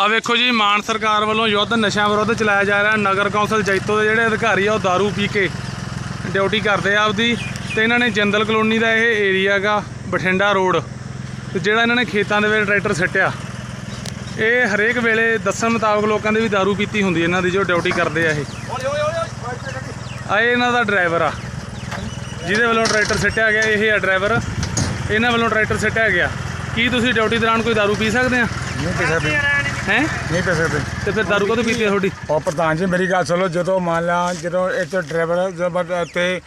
ਆ ਵੇਖੋ ਜੀ ਮਾਨ ਸਰਕਾਰ ਵੱਲੋਂ ਯੁੱਧ ਨਸ਼ਿਆਂ ਵਿਰੁੱਧ ਚਲਾਇਆ ਜਾ ਰਿਹਾ ਨਗਰ ਕੌਂਸਲ ਜੈਤੋ ਦੇ ਜਿਹੜੇ ਅਧਿਕਾਰੀ ਆ ਉਹ दारू ਪੀ ਕੇ ਡਿਊਟੀ ਕਰਦੇ ਆ ਆਪਦੀ ਤੇ ਇਹਨਾਂ ਨੇ ਜੰਦਲ ਕਲੋਨੀ ਦਾ ਇਹ ਏਰੀਆ ਗਾ ਬਠਿੰਡਾ ਰੋਡ ਤੇ ਜਿਹੜਾ ਇਹਨਾਂ ਨੇ ਖੇਤਾਂ ਦੇ ਵਿੱਚ ਟਰੈਕਟਰ ਸੱਟਿਆ ਇਹ ਹਰੇਕ ਵੇਲੇ ਦੱਸਣ ਮੁਤਾਬਕ ਲੋਕਾਂ ਦੇ ਵੀ दारू ਪੀਤੀ ਹੁੰਦੀ ਇਹਨਾਂ ਦੀ ਜੋ ਡਿਊਟੀ ਕਰਦੇ ਆ ਇਹ ਆ ਇਹ ਇਹਨਾਂ ਦਾ ਡਰਾਈਵਰ ਆ ਜਿਹਦੇ ਵੱਲੋਂ ਟਰੈਕਟਰ ਸੱਟਿਆ ਗਿਆ ਇਹ ਆ ਡਰਾਈਵਰ ਇਹਨਾਂ ਵੱਲੋਂ ਟਰੈਕਟਰ ਸੱਟਿਆ ਗਿਆ ਕੀ ਤੁਸੀਂ ਡਿਊਟੀ ਦੌਰਾਨ ਕੋਈ दारू ਪੀ ਸਕਦੇ ਆ ਨਹੀਂ ਪੀ ਸਕਦੇ ਹੈ? ਨਹੀਂ ਪੈ ਸਕਦੇ। ਤੇ ਫਿਰ ਦਾਰੂ ਕਦੋਂ ਪੀਤੀ ਆ ਤੁਹਾਡੀ? ਉਹ ਪ੍ਰਧਾਨ ਜੀ ਮੇਰੀ ਗੱਲ ਸੁਣੋ ਜਦੋਂ ਮੰਨ ਲਾ ਜਦੋਂ ਇੱਕ ਡਰਾਈਵਰ ਜਦ ਤੇ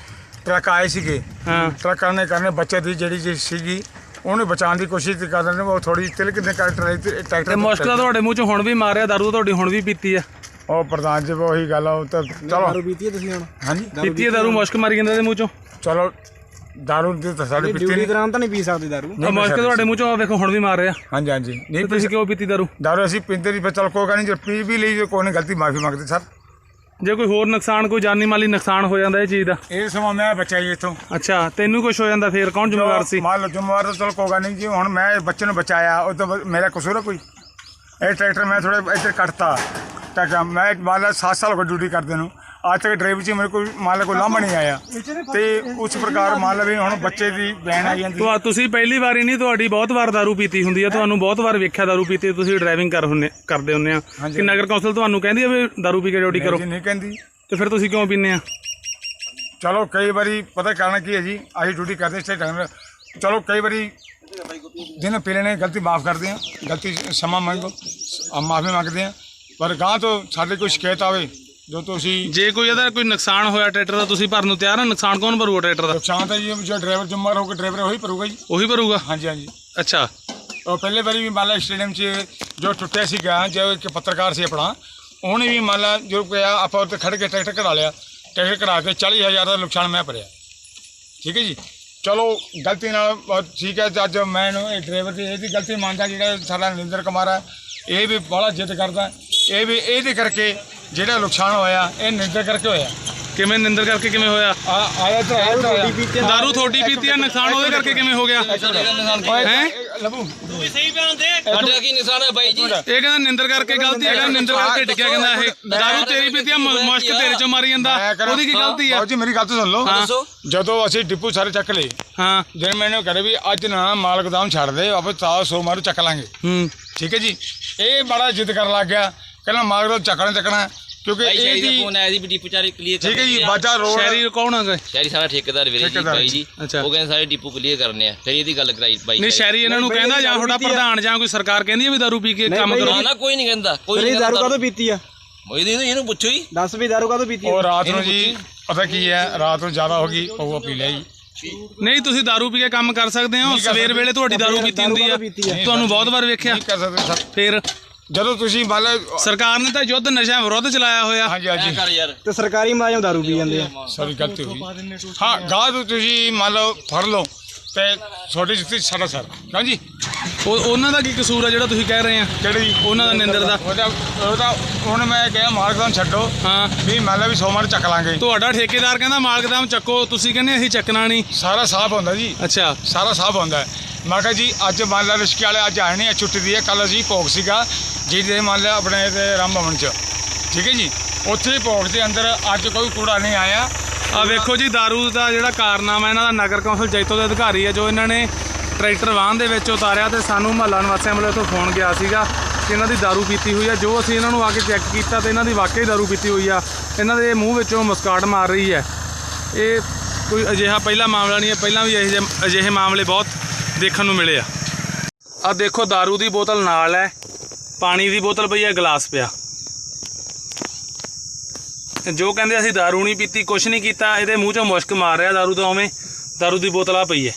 ਟਰੱਕ ਆਏ ਸੀਗੇ ਹਾਂ। ਟਰੱਕਾਂ ਨੇ ਕਰਨੇ ਬੱਚੇ ਦੀ ਜਿਹੜੀ ਜੀ ਸੀਗੀ ਉਹਨੇ ਬਚਾਉਣ ਦੀ ਕੋਸ਼ਿਸ਼ ਤੇ ਕਰਦੇ ਉਹ ਥੋੜੀ ਤਿਲਕ ਨੇ ਕਰ ਟਰੈਕਟਰ ਤੇ ਮੁਸ਼ਕਲ ਤੁਹਾਡੇ ਮੂੰਹ ਚ ਹੁਣ ਵੀ ਮਾਰਿਆ ਦਾਰੂ ਤੁਹਾਡੀ ਹੁਣ ਵੀ ਪੀਤੀ ਆ। ਉਹ ਪ੍ਰਧਾਨ ਜੀ ਉਹੀ ਗੱਲ ਆ ਉਹ ਤਾਂ ਚਲੋ। ਦਾਰੂ ਪੀਤੀ ਤੁਸੀਂ ਹਾਂਜੀ। ਪੀਤੀ ਦਾਰੂ ਮੁਸ਼ਕ ਮਾਰੀ ਜਾਂਦਾ ਦੇ ਮੂੰਹ ਚੋਂ। ਚਲੋ ਦਾਰੂ ਦੀ ਤਾਂ ਸਾਡੀ ਪੀਤੀ ਡਿਊਟੀ ਨਹੀਂ ਦੌਰਾਨ ਤਾਂ ਨਹੀਂ ਪੀ ਸਕਦੇ ਦਾਰੂ ਆ ਮੁਸ਼ਕ ਤੁਹਾਡੇ ਮੂੰਹ ਚੋਂ ਆ ਵੇਖੋ ਹੁਣ ਵੀ ਮਾਰ ਰਿਹਾ ਹਾਂਜੀ ਹਾਂਜੀ ਨਹੀਂ ਤੁਸੀਂ ਕਿਉਂ ਪੀਤੀ दारू? ਦਾਰੂ ਅਸੀਂ ਪੀਂਦੇ ਨਹੀਂ ਪਰ ਚਲ ਕੋਈ ਗੱਲ ਨਹੀਂ ਜੇ ਪੀ ਵੀ ਲਈ ਜੇ ਕੋਈ ਨਹੀਂ ਗਲਤੀ ਮਾਫੀ ਮੰਗਦੇ ਸਰ ਜੇ ਕੋਈ ਹੋਰ ਨੁਕਸਾਨ ਕੋਈ ਜਾਨੀ ਮਾਲੀ ਨੁਕਸਾਨ ਹੋ ਜਾਂਦਾ ਇਹ ਚੀਜ਼ ਦਾ ਇਹ ਸਮਾਂ ਮੈਂ ਬੱਚਾ ਜੀ ਇੱਥੋਂ ਅੱਛਾ ਤੈਨੂੰ ਕੁਝ ਹੋ ਜਾਂਦਾ ਫੇਰ ਕੌਣ ਜ਼ਿੰਮੇਵਾਰ ਸੀ ਮੰਨ ਲਓ ਜ਼ਿੰਮੇਵਾਰ ਤਾਂ ਚਲ ਕੋਈ ਗੱਲ ਨਹੀਂ ਜੀ ਹੁਣ ਮੈਂ ਬੱਚੇ ਨੂੰ ਬਚਾਇਆ ਉਹ ਤਾਂ ਮੇਰਾ ਕਸੂਰ ਹੈ ਕੋਈ ਇਹ ਟਰੈਕਟਰ ਮੈਂ ਥੋੜੇ ਇੱਧਰ ਕੱਟਤਾ ਤਾਂ ਮੈਂ ਮੰਨ ਲਾ 7 ਸਾਲ ਹੋ ਗਏ ਡਿਊਟੀ ਕਰਦੇ ਨੂੰ ਅੱਜ ਤੱਕ ਡਰਾਈਵ 'ਚ ਮੇਰੇ ਕੋਈ ਮੰਨ ਲਾ ਕੋਈ ਲਾਂਭਾ ਨਹੀਂ ਆਇਆ। ਤੇ ਉਸ ਪ੍ਰਕਾਰ ਮੰਨ ਵੀ ਹੁਣ ਬੱਚੇ ਦੀ ਬੈਨ ਆ ਜਾਂਦੀ। ਤੁਹਾ ਤੁਸੀਂ ਪਹਿਲੀ ਵਾਰੀ ਨਹੀਂ ਤੁਹਾਡੀ ਬਹੁਤ ਵਾਰ ਦਾਰੂ ਪੀਤੀ ਹੁੰਦੀ ਹੈ ਤੁਹਾਨੂੰ ਬਹੁਤ ਵਾਰ ਵੇਖਿਆ ਦਾਰੂ ਪੀਤੀ ਤੁਸੀਂ ਡਰਾਈਵਿੰਗ ਕਰ ਹੁੰਨੇ ਕਰਦੇ ਹੁੰਨੇ ਆ। ਕਿ ਨਗਰ ਕੌਂਸਲ ਤੁਹਾਨੂੰ ਕਹਿੰਦੀ ਹੈ ਵੀ ਦਾਰੂ ਪੀ ਕੇ ਡਿਊਟੀ ਕਰੋ? ਨਹੀਂ ਕਹਿੰਦੀ। ਤੇ ਫਿਰ ਤੁਸੀਂ ਕਿਉਂ ਪੀਨੇ ਆ? ਚਲੋ ਕਈ ਵਾਰੀ ਪਤਾ ਕਰਨ ਕੀ ਹੈ ਜੀ ਅਸੀਂ ਡਿਊਟੀ ਕਰਦੇ ਸਟੇ ਟਾਈਮ ਚਲੋ ਕਈ ਵਾਰੀ ਦਿਨ ਪੀ ਨੇ ਗਲਤੀ ਮਾਫ ਕਰਦੇ ਆ ਗਲਤੀ ਸਮਾਂ ਮੰਗੋ ਮਾਫੀ ਮੰਗਦੇ ਆ। ਪਰ ਗਾਂ ਤੋਂ ਸਾਡੇ ਕੋਈ ਸ਼ਿਕਾਇਤ ਆਵੇ ਜੋ ਤੁਸੀਂ ਜੇ ਕੋਈ ਇਹਦਾ ਕੋਈ ਨੁਕਸਾਨ ਹੋਇਆ ਟਰੈਕਟਰ ਦਾ ਤੁਸੀਂ ਭਰਨ ਨੂੰ ਤਿਆਰ ਆ ਨੁਕਸਾਨ ਕੌਣ ਭਰੂਗਾ ਟਰੈਕਟਰ ਦਾ? ਨੁਕਸਾਨ ਤਾਂ ਜੀ ਜੋ ਡਰਾਈਵਰ ਜ਼ਿੰਮੇਵਾਰ ਹੋਊਗਾ ਡਰਾਈਵਰ ਉਹੀ ਭਰੂਗਾ ਜੀ। ਉਹੀ ਭਰੂਗਾ? ਹਾਂਜੀ ਹਾਂਜੀ। ਅੱਛਾ। ਉਹ ਪਹਿਲੇ ਵਾਰੀ ਵੀ ਮਾਲਾ ਸਟੇਡੀਅਮ 'ਚ ਜੋ ਟੁੱਟਿਆ ਸੀਗਾ ਜੋ ਇੱਕ ਪੱਤਰਕਾਰ ਸੀ ਆਪਣਾ ਉਹਨੇ ਵੀ ਮਾਲਾ ਜੋ ਕਿਹਾ ਆਪਾਂ ਉੱਤੇ ਖੜ ਕੇ ਟਰੈਕਟਰ ਕਰਾ ਲਿਆ ਟਰੈਕਟਰ ਕਰਾ ਕੇ 40000 ਦਾ ਨੁਕਸਾਨ ਮੈਂ ਭਰਿਆ। ਠੀਕ ਹੈ ਜੀ? ਚਲੋ ਗਲਤੀ ਨਾਲ ਠੀਕ ਹੈ ਅੱਜ ਮੈਂ ਇਹ ਡਰਾਈਵਰ ਦੀ ਇਹਦੀ ਗਲਤੀ ਮੰਨਦਾ ਜਿਹੜਾ ਸਾਡਾ ਨਿੰਦਰ ਕੁਮਾਰ ਹੈ ਇਹ ਵੀ ਬੜਾ ਜਿੱਦ ਕਰਦਾ। ਇਹ ਵੀ ਇਹਦੇ ਕਰਕੇ ਜਿਹੜਾ ਨੁਕਸਾਨ ਹੋਇਆ ਇਹ ਨਿੰਦਰ ਕਰਕੇ ਹੋਇਆ। ਕਿਵੇਂ ਨਿੰਦਰ ਕਰਕੇ ਕਿਵੇਂ ਹੋਇਆ? ਆ ਆਇਆ ਤਾਂ ਆਇਆ ਤਾਂ ਦਾਰੂ ਥੋੜੀ ਪੀਤੀ ਆ ਨੁਕਸਾਨ ਉਹਦੇ ਕਰਕੇ ਕਿਵੇਂ ਹੋ ਗਿਆ? ਹੈ? ਲਬੂ ਤੁਸੀਂ ਸਹੀ ਬਿਆਨ ਦੇ। ਸਾਡਾ ਕੀ ਨਿਸ਼ਾਨ ਹੈ ਬਾਈ ਜੀ? ਇਹ ਕਹਿੰਦਾ ਨਿੰਦਰ ਕਰਕੇ ਗਲਤੀ ਹੈ ਕਹਿੰਦਾ ਨਿੰਦਰ ਕਰਕੇ ਟਿਕਿਆ ਕਹਿੰਦਾ ਇਹ ਦਾਰੂ ਤੇਰੀ ਪੀਤੀ ਆ ਮਸ਼ਕ ਤੇਰੇ ਚੋਂ ਮਾਰੀ ਜਾਂਦਾ। ਉਹਦੀ ਕੀ ਗਲਤੀ ਆ ਜੀ ਮੇਰੀ ਗੱਲ ਤਾਂ ਸੁਣ ਲਓ। ਜਦੋਂ ਅਸੀਂ ਡਿਪੂ ਸਾਰੇ ਚੱਕ ਲਏ ਹਾਂ। ਜੇ ਮੈਨੂੰ ਕਹਿੰਦੇ ਵੀ ਅੱਜ ਨਾ ਮਾਲਕ ਗੋਦਾਮ ਛੱਡ ਦੇ ਵਾਪਸ ਤਾਂ ਸੋ ਮਾਰੂ ਚੱਕ ਲਾਂਗੇ। ਹੂੰ। ਠੀਕ ਹੈ ਜੀ? ਇਹ ਬੜਾ ਜਿੱਦ ਕਰਨ ਲੱਗ ਗਿਆ। ਕਹਿੰਦਾ ਮਾਲਕ ਦਾ ਚੱਕਣਾ ਚੱਕਣਾ। ਕਿਉਂਕਿ ਭਾਈ ਸ਼ਹਿਰੀ ਫੋਨ ਆਇਆ ਸੀ ਵੀ ਡੀਪੂ ਚਾਰੇ ਕਲੀਅਰ ਠੀਕ ਹੈ ਜੀ ਦਿੰਦੇ ਆ। ਸ਼ਹਿਰੀ ਕੌਣ ਹੈਗਾ ਸ਼ਹਿਰੀ ਸਾਡਾ ਠੇਕੇਦਾਰ ਵੀਰੇ ਜੀ ਭਾਈ ਜੀ। ਉਹ ਕਹਿੰਦੇ ਸਾਰੇ ਡੀਪੂ ਕਲੀਅਰ ਕਰਨੇ ਆ। ਫਿਰ ਇਹਦੀ ਗੱਲ ਕਰਾਈ ਭਾਈ ਨਹੀਂ ਸ਼ਹਿਰੀ ਇਹਨਾਂ ਨੂੰ ਕਹਿੰਦਾ ਜਾਂ ਤੁਹਾਡਾ ਪ੍ਰਧਾਨ ਜਾਂ ਕੋਈ ਸਰਕਾਰ ਕਹਿੰਦੀ ਹੈ ਵੀ ਦਾਰੂ ਪੀ ਕੇ ਕੰਮ ਕਰੋ? ਨਾ ਨਾ ਕੋਈ ਨਹੀਂ ਕਹਿੰਦਾ। ਕੋਈ ਨਹੀਂ ਦਾਰੂ ਕਾਹਤੋਂ ਪੀਤੀ ਆ? ਮੈਂ ਇਹਨੂੰ ਇਹਨੂੰ ਪੁੱਛੋ ਹੀ ਦੱਸ ਵੀ ਦਾਰੂ ਕਾਹਤੋਂ ਪੀਤੀ ਉਹ ਰਾਤ ਨੂੰ ਜੀ ਪਤਾ ਕੀ ਹੈ ਰਾਤ ਨੂੰ ਜ਼ਿਆਦਾ ਹੋ ਗਈ ਉਹ ਪੀ ਲਿਆ ਨਹੀਂ ਤੁਸੀਂ ਦਾਰੂ ਪੀ ਕੇ ਕੰਮ ਕਰ ਸਕਦੇ ਹੋ। ਸਵੇਰ ਵੇਲੇ ਤੁਹਾਡੀ ਦਾਰੂ ਪੀਤੀ ਹੁੰਦੀ ਆ। ਤੁਹਾਨੂੰ ਬਹੁਤ ਵਾਰ ਵੇਖਿਆ। ਕੀ ਫਿਰ ਜਦੋਂ ਤੁਸੀਂ ਮੰਨ ਲਓ ਸਰਕਾਰ ਨੇ ਤਾਂ ਯੁੱਧ ਨਸ਼ਿਆਂ ਵਿਰੁੱਧ ਚਲਾਇਆ ਹੋਇਆ। ਹਾਂਜੀ ਹਾਂਜੀ। ਕਰ ਯਾਰ। ਤੇ ਸਰਕਾਰੀ ਮੁਲਾਜ਼ਮ ਦਾਰੂ ਪੀ ਜਾਂਦੇ ਆ। ਸਾਡੀ ਗਲਤੀ ਹੋ ਗਈ। ਹਾਂ ਗਾਹ ਤੋਂ ਤੁਸੀਂ ਮੰਨ ਲਓ ਫੜ ਲਓ ਤੇ ਛੋਟੀ ਜਿੱਤੀ ਸਾਡਾ ਸਰ। ਕਿਉਂ ਜੀ ਉਹ ਉਹਨਾਂ ਦਾ ਕੀ ਕਸੂਰ ਆ ਜਿਹੜਾ ਤੁਸੀਂ ਕਹਿ ਰਹੇ ਆ? ਕਿਹੜੀ? ਉਹਨਾਂ ਦਾ ਨਿੰਦਰ ਦਾ। ਉਹਦਾ ਉਹਦਾ ਹੁਣ ਮੈਂ ਕਿਹਾ ਮਾਰਗਦਾਨ ਛੱਡੋ। ਹਾਂ। ਵੀ ਮੰਨ ਲਓ ਵੀ ਸੋਮਵਾਰ ਚੱਕ ਲਾਂਗੇ। ਤੁਹਾਡਾ ਠੇਕੇਦਾਰ ਕਹਿੰਦਾ ਮਾਲਕਦਾਮ ਚੱਕੋ ਤੁਸੀਂ ਕਹਿੰਦੇ ਅਸੀਂ ਚੱਕਣਾ ਨਹੀਂ। ਸਾਰਾ ਸਾਫ਼ ਹੁੰਦਾ ਜੀ। ਅੱਛਾ। ਸਾਰਾ ਸਾਫ਼ ਹੁੰਦਾ। ਹੈ ਮੈਂ ਕਿਹਾ ਜੀ ਅੱਜ ਮੰਨ ਲਾ ਰਿਸ਼ਕੇ ਵਾਲੇ ਅੱਜ ਆਏ ਨਹੀਂ ਅੱਜ ਛੁੱਟੀ ਦੀ ਹੈ ਕੱਲ ਅਸੀਂ ਭੋਗ ਸੀਗਾ ਜਿਹਦੇ ਮੰਨ ਲਿਆ ਆਪਣੇ ਤੇ ਰਾਮ ਭਵਨ ਚ ਠੀਕ ਹੈ ਜੀ ਉੱਥੇ ਹੀ ਭੋਗ ਦੇ ਅੰਦਰ ਅੱਜ ਕੋਈ ਕੂੜਾ ਨਹੀਂ ਆਇਆ ਆ ਵੇਖੋ ਜੀ दारू ਦਾ ਜਿਹੜਾ ਕਾਰਨਾਮਾ ਇਹਨਾਂ ਦਾ ਨਗਰ ਕੌਂਸਲ ਜੈਤੋ ਦੇ ਅਧਿਕਾਰੀ ਆ ਜੋ ਇਹਨਾਂ ਨੇ ਟਰੈਕਟਰ ਵਾਹਨ ਦੇ ਵਿੱਚ ਉਤਾਰਿਆ ਤੇ ਸਾਨੂੰ ਮਹੱਲਾ ਨਿਵਾਸੀਆਂ ਵੱਲੋਂ ਇੱਥੋਂ ਫੋਨ ਗਿਆ ਸੀਗਾ ਕਿ ਇਹਨਾਂ ਦੀ दारू ਪੀਤੀ ਹੋਈ ਆ ਜੋ ਅਸੀਂ ਇਹਨਾਂ ਨੂੰ ਆ ਕੇ ਚੈੱਕ ਕੀਤਾ ਤੇ ਇਹਨਾਂ ਦੀ ਵਾਕਈ दारू ਪੀਤੀ ਹੋਈ ਆ ਇਹਨਾਂ ਦੇ ਮੂੰਹ ਵਿੱਚੋਂ ਮੁਸਕਾਟ ਮਾਰ ਰਹੀ ਹੈ ਇਹ ਕੋਈ ਅਜਿਹਾ ਪਹਿਲਾ ਮਾਮਲਾ ਨਹੀਂ ਹੈ ਪਹਿਲਾਂ ਵੀ ਇਹੋ ਜਿਹੇ ਅਜਿਹੇ ਮਾਮਲੇ ਬਹੁਤ ਦੇਖਣ ਨੂੰ ਮਿਲੇ ਆ ਆ ਦੇਖੋ दारू ਦੀ ਬੋਤਲ ਨਾਲ ਹੈ ਪਾਣੀ ਦੀ ਬੋਤਲ ਪਈ ਹੈ ਗਲਾਸ ਪਿਆ ਜੋ ਕਹਿੰਦੇ ਅਸੀਂ दारू ਨਹੀਂ ਪੀਤੀ ਕੁਛ ਨਹੀਂ ਕੀਤਾ ਇਹਦੇ ਮੂੰਹ ਚੋਂ ਮੁਸ਼ਕ ਮਾਰ ਰਿਹਾ दारू ਤਾਂ ਉਵੇਂ दारू ਦੀ ਬੋਤਲ ਆ ਪਈ ਹੈ